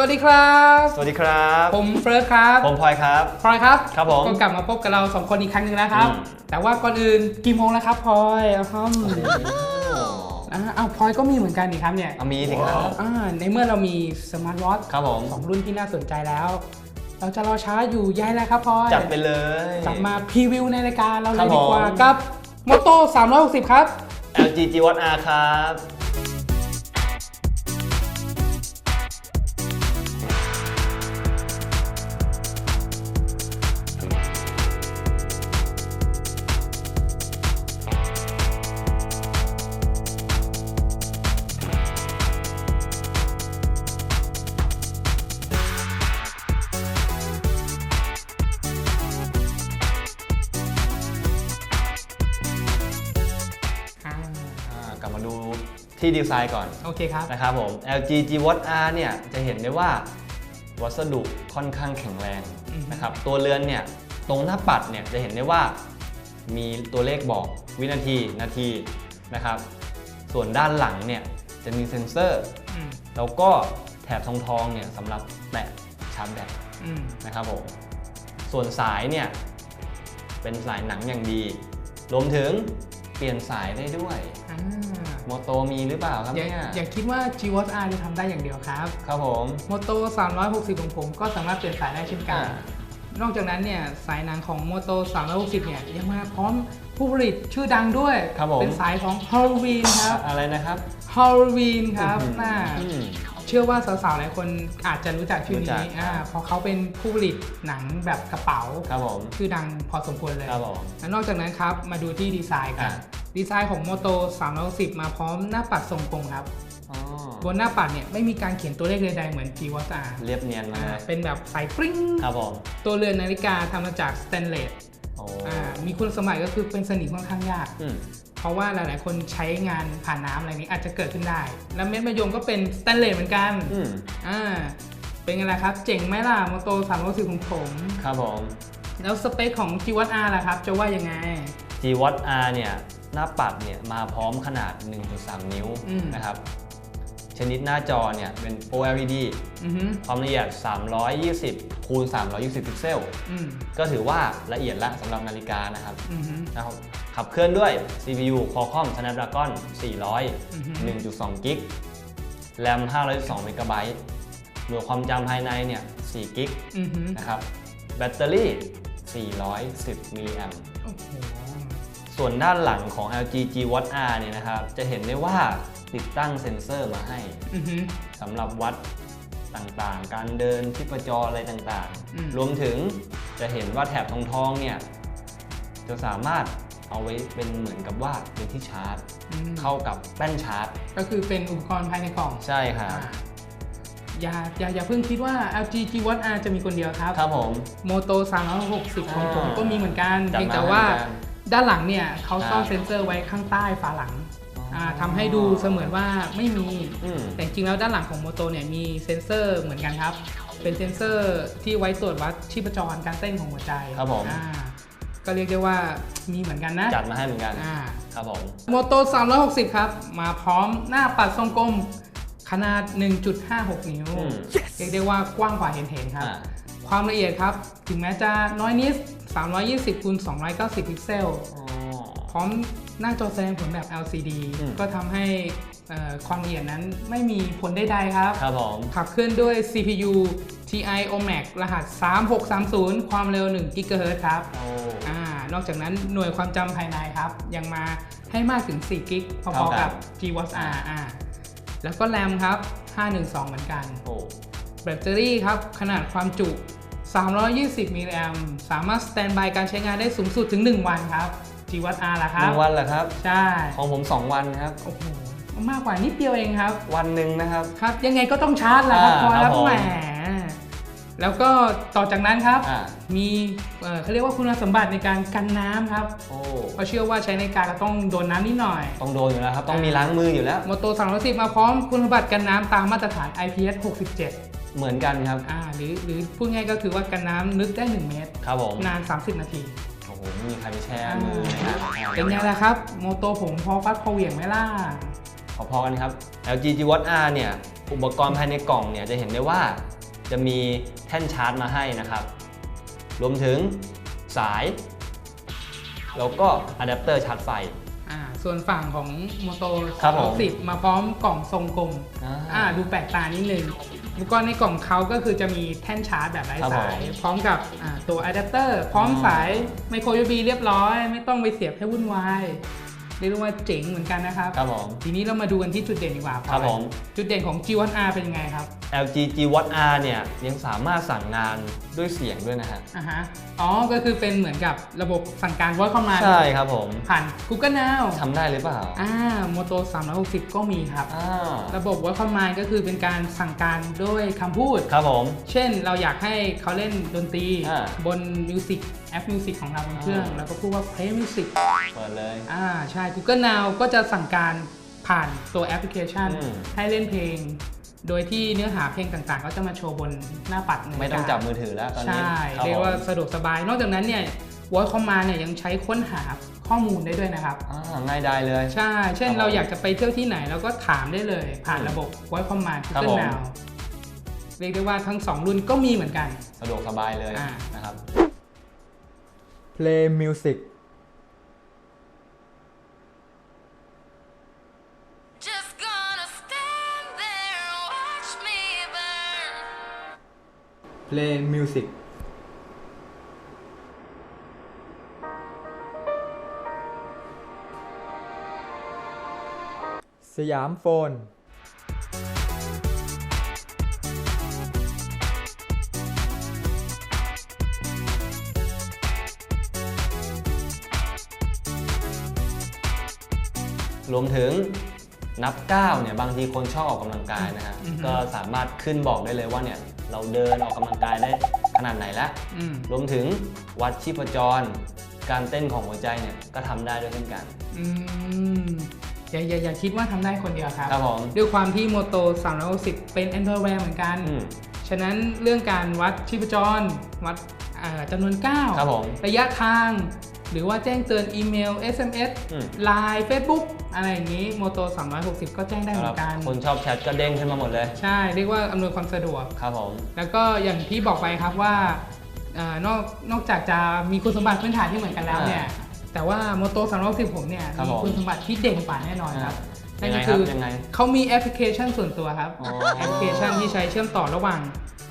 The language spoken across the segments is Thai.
วัสดีครับ สวัสดีครับ ผมเฟิร์สครับ ผมพลอยครับพลอยครับครับผมก็กลับมาพบกับเราสองคนอีกครั้งหนึ่งแล้วครับอืมแต่ว่าก่อนอื่นกี่โมงแล้วครับพลอยอ้าวครับอ่าอ้าวพลอยก็มีเหมือนกันนี่ครับเนี่ยเอามีสิครับอ่าในเมื่อเรามีสมาร์ทวอทครับผมสองรุ่นที่น่าสนใจแล้ว เราจะรอช้าอยู่ย้ายแล้วครับพลอยจัดไปเลยกลับมาพรีวิวในรายการเราเลครัยบดีกว่าผมกับโมโต้360 ครับ LG G1 R ครับ ที่ดีไซน์ก่อนโอเคครับนะครับผม LG G1 R เนี่ยจะเห็นได้ว่าวัสดุค่อนข้างแข็งแรงอือฮึนะครับตัวเรือนเนี่ยตรงหน้าปัดเนี่ยจะเห็นได้ว่ามีตัวเลขบอกวินาทีนาทีนะครับ ส่วนด้านหลังเนี่ยจะมีเซ็นเซอร์อืมแล้วก็แถบทองทองๆเนี่ยสำหรับแตะชาร์จแบตอืมนะครับผมส่วนสายเนี่ยเป็นสายหนังอย่างดี รวมถึงเปลี่ยนสายได้ด้วยอ่า โมโตมีหรือเปล่าครับอย่าเนี่ยอย่าคิดว่า g w a t R จะทำได้อย่างเดียวครับครับผมโมโต360 ของผมก็สามารถเปลี่ยนสายได้เช่นกัน อ่านอกจากนั้นเนี่ยสายหนังของโมโต360 เนี่ยยังมาพร้อมผู้ผลิตชื่อดังด้วย ครับผม เป็นสายของ Halloween ครับ อะไรนะครับ Halloween ครับอื้อหือน่าอืม เชื่อว่าสาวๆหลายคนอาจจะรู้จักชื่อรู้จันี้ก อ่าเพราะเขาเป็นผู้ผลิตหนังแบบกระเป๋า ครับผมชื่อดังพอสมควรเลยครับผม และนอกจากนั้นครับ มาดูที่ดีไซน์กันอ่า ดีไซน์ของโมโต360 มาพร้อมหน้าปัดทรงกลมครับอ๋อบนหน้าปัดเนี่ยไม่มีการเขียนตัวเลขใดๆเหมือน g w a t R เรียบเนียนมาอ่าเลยเป็นแบบใสปริ้งครับผมตัวเรือนนาฬิกาทำมาจากสแตนเลสโอ้อ่ามีคุณสมบัติก็คือเป็นสนิมค่อนข้างยากอืมเพราะว่าหลายๆ คนใช้งานผ่านน้ำอะไรนี้อาจจะเกิดขึ้นได้ แล้วเม็ดมะยมก็เป็นสแตนเลสเหมือนกันอืมอ่าเป็นไงล่ะครับ เจ๋งไหมล่ะโมโต360ของผม ครับผม แล้วสเปคของ g w a t R ล่ะครับ จะว่ายังไง G-Watch R เนี่ย หน้าปัดเนี่ยมาพร้อมขนาด 1.3 นิ้วอืม นะครับ ชนิดหน้าจอเนี่ยเป็น OLED อือฮึความละเอียด 320 คูณ 320 พิกเซล อืมก็ถือว่าละเอียดละสำหรับนาฬิกานะครับ อือฮึนะครับขับเคลื่อนด้วย CPU Qualcomm Snapdragon อือฮึ400 1.2 กิก แรม 512 เมกะไบต์หน่วยความจำภายในเนี่ย 4 กิก อือฮึนะครับ แบตเตอรี่ 410 มิลลิแอมโอ้โห ส่วนด้านหลังของ LG G Watch R เนี่ยนะครับ จะเห็นได้ว่าติดตั้งเซ็นเซอร์มาให้อือฮึสำหรับวัดต่างๆ การเดินที่ประจรอะไรต่างอืมๆรวมถึงจะเห็นว่าแถบทองทองๆเนี่ย จะสามารถเอาไว้เป็นเหมือนกับว่าเป็นที่ชาร์จอืมเข้ากับแป้นชาร์จ ก็คือเป็นอุปกรณ์ภายในกล่องใช่ครับอ่าอย่าอย่าอย่าเพิ่งคิดว่า LG G w a t R จะมีคนเดียวครับ ครับผมโมโต360 ของผมอ่าก็มีเหมือนกันจัดเพียงแต่มาให้ว่าเหมือนกัน ด้านหลังเนี่ยเขาซ่อนครับเซ็นเซอร์ไว้ข้างใต้ฝาหลังอ๋ออ่าทำให้ดูเสมือนว่าไม่มีอืมแต่จริงๆแล้วด้านหลังของโมโตเนี่ยมีเซ็นเซอร์เหมือนกันครับ เป็นเซ็นเซอร์ที่ไว้ตรวจวัดชีพจรการเต้นของหัวใจครับผมอ่าก็เรียกได้ว่ามีเหมือนกันนะ จัดมาให้เหมือนกันอ่าครับผมโมโต 360 ครับ มาพร้อมหน้าปัดทรงกลมขนาด 1.56 นิ้วอืมเรียกได้ว่ากว้างกว่าเห็นเห็นๆครับอ่าความละเอียดครับ ถึงแม้จะน้อยนิด 320คูณ290 พิกเซลอ๋อพร้อมหน้าจอแสดงผลแบบ LCD อืมก็ทำให้เอ่อความละเอียดนั้นไม่มีผลใดๆครับ ครับผมขับเคลื่อนด้วย CPU TI OMAC รหัส 3630 ความเร็ว1 GHz ครับโอ้อ่านอกจากนั้นหน่วยความจำภายในครับ ยังมาให้มากถึง 4 กิกพเท่าอกันๆกับ G Watch R อ่าแล้วก็แรมครับ 512 เหมือนกันโอ้แบตเตอรี่ครับ ขนาดความจุ 320มิลลิแอมสามารถสแตนบายการใช้งานได้สูงสุดถึง 1 วันครับ G Watch R ล่ะคหรับ นึ่งวันเหรอครับ ใช่ของผม 2 วันครับ โอ้โหมากกว่านิดเดียวเองครับ วันหนึ่งนะครับ ครับ ยังไงก็ต้องชาร์จแหละครับอ่าพอครัแล้บวผม แหมแล้วก็ต่อจากนั้นครับ อ่ามีเอ่อเขาเรียกว่าคุณสมบัติในการกันน้ำครับโอ้เพราะเชื่อว่าใช้ในการก็ต้องโดนน้ำนิดหน่อย ต้องโดนอยู่แล้วครับ ต้องมีล้างมืออยู่แล้ว โมโต310 มาพร้อมคุณสมบัติกันน้ำตามมาตรฐาน IPS 67 เหมือนกันครับ อ่าหรือหรือพูดง่ายก็คือว่ากันน้ำลึกได้ 1 เมตร ครับผมนาน 30 นาที โอ้โหไม่มีใครไปแช่มือในน้ำเป็นไงล่ะครับ โมโตผมพอฟัดพอเหวี่ยงไหมล่ะ พอๆกันครับ LG G Watch R เนี่ย อุปกรณ์ภายในกล่องเนี่ยจะเห็นได้ว่าจะมีแท่นชาร์จมาให้นะครับ รวมถึงสาย แล้วก็อะแดปเตอร์ชาร์จไฟ อ่า ส่วนฝั่งของโมโตครับผม10มาพร้อมกล่องทรงกลม อ่าอ่าดูแปลกตานิดนึง อุปกรณ์ในกล่องเขาก็คือจะมีแท่นชาร์จแบบไร้ครับสายผมพร้อมกับอ่าตัวอะแดปเตอร์ พร้อมอืมสายไมโคร USB เรียบร้อย ไม่ต้องไปเสียบให้วุ่นวายเรียกได้ว่าเจ๋งเหมือนกันนะครับ ครับผม ทีนี้เรามาดูกันที่จุดเด่นดีกว่าครับผม จุดเด่นของ G1R เป็นยังไงครับ LG G Watt R เนี่ยยังสามารถสั่งงานด้วยเสียงด้วยนะฮะ อ่าฮะอ๋อ ก็คือเป็นเหมือนกับระบบสั่งการ voice command ใช่ครับผมผ่าน Google Now ทำได้หรือเปล่า อ่าโมโต360 ก็มีครับ อ่าระบบ voice command ก็คือเป็นการสั่งการด้วยคำพูด ครับผม เช่นเราอยากให้เขาเล่นดนตรีอ่า บนมิวสิกแอปมิวสิกของเราบนเครื่องอ่าแล้วก็พูดว่า play music เปิดเลย อ่าใช่ Google Now ก็จะสั่งการผ่านตัวแอปพลิเคชัน อืม ให้เล่นเพลง โดยที่เนื้อหาเพลงต่างๆ ก็จะมาโชว์บนหน้าปัดนาฬิกาไม่ต้องจับมือถือแล้วตอนนี้ใช่ครับเรียกว่าผมสะดวกสบาย นอกจากนั้นเนี่ย voice command เนี่ยยังใช้ค้นหาข้อมูลได้ด้วยนะครับอ่าง่ายได้เลย ใช่ เช่นครับผมเราอยากจะไปเที่ยวที่ไหนเราก็ถามได้เลย ผ่านอืมระบบ voice command ครับ Google ผม Now เรียกได้ว่าทั้งสองรุ่นก็มีเหมือนกัน สะดวกสบายเลยอ่านะครับ Play Music Play Music สยามโฟนรวมถึงนับก้าวเนี่ยบางทีคนชอบออกกำลังกายนะฮะอือฮึก็สามารถขึ้นบอกได้เลยว่าเนี่ย เราเดินออกกำลังกายได้ขนาดไหนแล้วอืมรวมถึงวัดชีพจร การเต้นของหัวใจเนี่ยก็ทำได้ด้วยเช่นกันอืมอย่าอย่าอย่าคิดว่าทำได้คนเดียวครับ ครับผมด้วยความที่โมโต360 เป็น Android Wear เหมือนกัน อืมฉะนั้นเรื่องการวัดชีพจร วัดเอ่อจำนวนก้าวครับผม ระยะทาง หรือว่าแจ้งเตือนอีเมล SMS อืม Line Facebook อะไรอย่างนี้โมโต360 ก็แจ้งได้เหมืสำหอรับนกัน คนชอบแชทก็เด้งขึ้นมาหมดเลย ใช่ เรียกว่าอำนวยความสะดวก ครับผม แล้วก็อย่างที่บอกไปครับว่าเอ่อนอกนอกจากจะมีคุณสมบัติพื้นฐานที่เหมือนกันแล้วเนี่ยแต่ว่าโมโต360ผมเนี่ยครับมีผมคุณสมบัติที่เด่นกว่าแน่นอนครับยันั่นงไงก็ครัคืบอยังไงเขามีแอปพลิเคชันส่วนตัวครับอ๋อแอปพลิเคชันที่ใช้เชื่อมต่อระหว่าง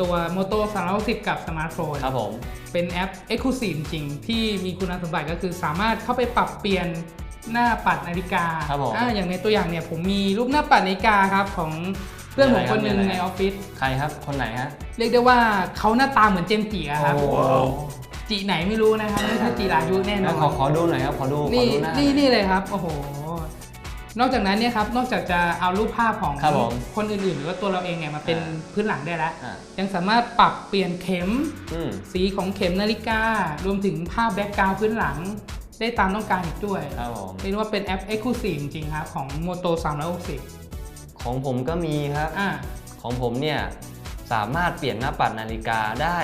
ตัวโมโต360 กับสมาร์ทโฟนครับผม เป็นแอป Exclusive จริงๆที่มีคุณสมบัติก็คือสามารถเข้าไปปรับเปลี่ยนหน้าปัดนาฬิกาครับผม อ่าอย่างในตัวอย่างเนี่ยผมมีรูปหน้าปัดนาฬิกาครับของเพื่อนผมคนหนึ่งมีอะไรครับในออฟฟิศใครครับ คนไหนฮะ เรียกได้ว่าเขาหน้าตาเหมือนเจมส์จีอะครับโอ้โหจีไหนไม่รู้นะครับไม่ใช่จีรายุแน่นแล้อวนขอขอดูหน่อยครับ ขอดูขอนี่ดูหน้านี่นี่เลยครับ โอ้โห นอกจากนั้นเนี่ยครับนอกจากจะเอารูปภาพของครับผมคนอื่นๆ หรือว่าตัวเราเองเนี่ยมาเป็นอ่าพื้นหลังได้แล้ว อ่า ยังสามารถปรับเปลี่ยนเข็ม อืม สีของเข็มนาฬิกา รวมถึงภาพแบ็กกราวด์พื้นหลัง ได้ตามต้องการอีกด้วยครับผม เรียกว่าเป็นแอป Exclusive จริงๆครับของ Moto 360ของผมก็มีครับ อ่า ของผมเนี่ยสามารถเปลี่ยนหน้าปัดนาฬิกาได้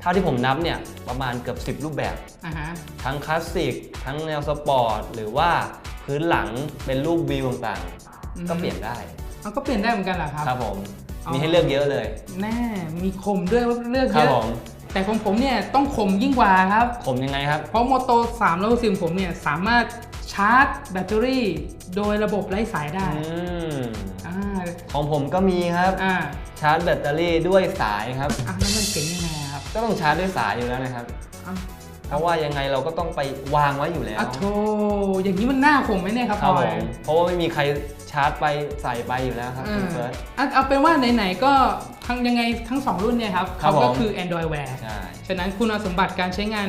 เท่าที่ผมนับเนี่ยประมาณเกือบ 10 รูปแบบ อ่าฮะ ทั้งคลาสสิก ทั้งแนวสปอร์ต หรือว่า พื้นหลังเป็นรูปวิวต่างอืมๆก็เปลี่ยนได้มันก็เปลี่ยนได้เหมือนกันเหรอครับ ครับผมอ๋อมีให้เลือกเยอะเลย แน่มีคมด้วยว่าเลือกครัเยบอะผมแต่ของผมเนี่ยต้องคมยิ่งกว่าครับผมยังไงครับ เพราะ Moto 360ผมเนี่ยสามารถชาร์จแบตเตอรี่โดยระบบไร้สายได้อืมอ่าของผมก็มีครับอ่าชาร์จแบตเตอรี่ด้วยสายครับอะแล้วมันเจ๋งยังไงอะครับ ก็ต้องชาร์จด้วยสายอยู่แล้วนะครับอะเพ ราะว่ายังไงเราก็ต้องไปวางไว้อยู่แล้วอะโธ่อย่างนี้มันหน้าผมไหมเนี่ยครับครับพลผอยมเพราะว่าไม่มีใครชาร์จไปใส่ไปอยู่แล้วครับเอคุอณเฟิร์ส อะเอาเป็นว่าไหนๆก็ทั้งยังไงทั้งสองรุ่นเนี่ยครับครับเขาก็ผม คือ Android Wear ใช่ฉะนั้นคุณสมบัติการใช้งาน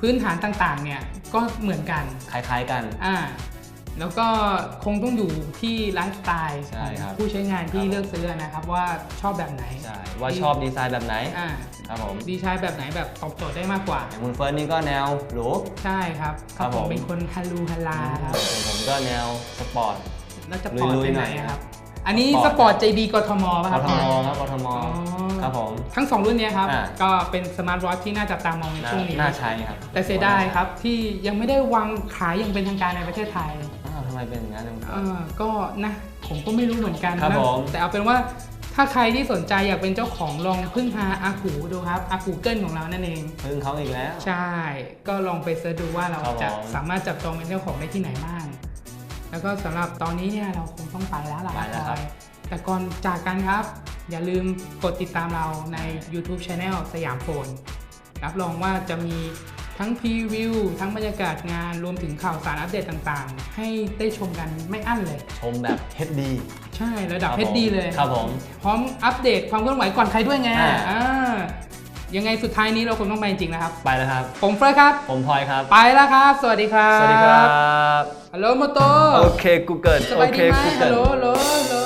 พื้นฐานต่างๆเนี่ยก็เหมือนกัน คล้ายๆกัน อ่า แล้วก็คงต้องอยู่ที่ไลฟ์สไตล์ใช่ครับของผู้ใช้งานที่ครับเลือกซื้อนะครับว่าชอบแบบไหน ใช่ว่าชอบดีไซน์แบบไหนอ่าครับผมดีใช้แบบไหนแบบตอบโจทย์ได้มากกว่า อย่างคุณเฟิร์สนี่ก็แนวหรูใช่ครับครับผมผมเป็นคนฮัลลูฮัลลาครับส่วนผมก็แนวสปอร์ตแล้วจะปอดลุยๆไปไหนหน่อยอะครับครับ อันนี้สสปปออร์ร์ตต JD กทมป่ะกครับทมครับกทมอ๋อ ครับผมทั้งสองรุ่นเนี้ยครับ อ่า ก็เป็นสมาร์ทวอทที่น่าจับตามองในน่าช่วงนี้ น่าใช้ครับแต่เสียดายครับที่ยังไม่ได้วางขายอย่างเป็นทางการในประเทศไทยอ้าวทำไมเป็นอย่างนั้นเออก็นะ ผมก็ไม่รู้เหมือนกันครับนะผม แต่เอาเป็นว่าถ้าใครที่สนใจอยากเป็นเจ้าของลองพึ่งพาอากูดูครับอากูเกิลของเรานั่นเอง พึ่งเขาอีกแล้ว ใช่ ก็ลองไปเสิร์ชดูว่าเราครับจะผม สามารถจับจองเป็นเจ้าของได้ที่ไหนบ้าง แล้วก็สำหรับตอนนี้เนี่ยเราคงต้องไปแล้วล่ะไปแล้วครับพลอยแต่ก่อนจากกันครับ อย่าลืมกดติดตามเราใน YouTube Channel สยามโฟนรับรองว่าจะมีทั้งพรีวิวทั้งบรรยากาศงานรวมถึงข่าวสารอัปเดตต่างๆ ให้ได้ชมกันไม่อั้นเลย ชมแบบ HD ใช่ระดับครับผม HD เลยครับผม พร้อมอัปเดตความเคลื่อนไหวก่อนใครด้วยไงอ่าอ่ายังไงสุดท้ายนี้เราคงต้องไปจริงๆนะครับ ไปแล้วครับ ผมเฟิร์สครับ ผมพลอยครับ ไปแล้วครับ สวัสดีครับ สวัสดีครับฮัลโหลโมโตโอเค Google สโอบายเคดีไหมฮัล Google โหลฮัลโหล